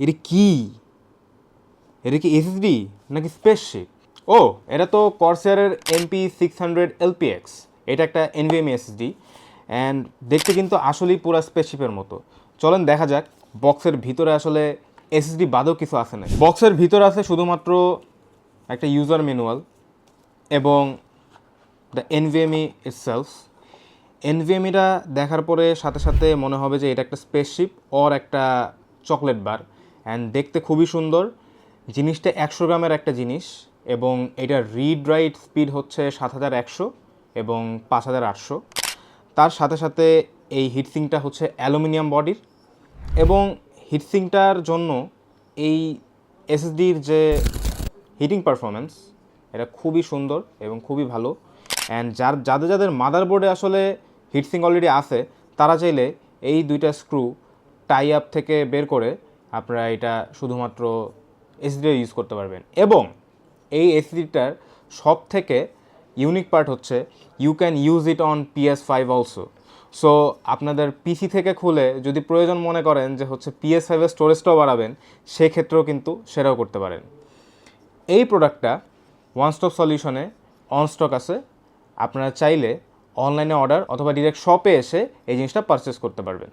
এটা কি? এটা কি এসএসডি নাকি স্পেসশিপ ও, এটা তো কর্সিয়ারের এমপি সিক্স হান্ড্রেড এলপিএক্স এটা একটা এনভিএমই এসএসডি অ্যান্ড দেখতে কিন্তু আসলেই পুরো স্পেসশিপের মতো। চলেন দেখা যাক বক্সের ভিতরে আসলে এসএসডি বাদেও কিছু আছে না বক্সের ভিতরে আছে শুধুমাত্র একটা ইউজার ম্যানুয়াল এবং দ্য এনভিএমই ইটসেলফ এনভিএমইটা দেখার পরে সাথে সাথে মনে হবে যে এটা একটা স্পেসশিপ ওর একটা চকলেট বার অ্যান্ড দেখতে খুবই সুন্দর। জিনিসটা একশো গ্রামের একটা জিনিস এবং এটার রিড রাইট স্পিড হচ্ছে সাত হাজার একশো এবং পাঁচ হাজার আটশো। তার সাথে সাথে এই হিটসিংটা হচ্ছে অ্যালুমিনিয়াম বডির এবং হিটসিংটার জন্য এই এসএসডির যে হিটিং পারফরমেন্স এটা খুবই সুন্দর এবং খুবই ভালো। অ্যান্ড যার, যাদের যাদের মাদারবোর্ডে আসলে হিটসিং অলরেডি আছে, তারা চাইলে এই দুইটা স্ক্রু টাই আপ থেকে বের করে আপনারা এটা শুধুমাত্র এসডি ইউজ করতে পারবেন। এবং এই এসডিটার সব থেকে ইউনিক পার্ট হচ্ছে you can use it on PS five also so আপনাদের পিসি থেকে খুলে যদি প্রয়োজন মনে করেন যে হচ্ছে পিএস ফাইভের স্টোরেজটাও বাড়াবেন, সেক্ষেত্রেও কিন্তু সেটাও করতে পারেন। এই প্রোডাক্টটা ওয়ান স্টপ সলিউশনে অন স্টক আছে। আপনারা চাইলে অনলাইনে অর্ডার অথবা ডিরেক্ট শপে এসে এই জিনিসটা পারচেস করতে পারবেন।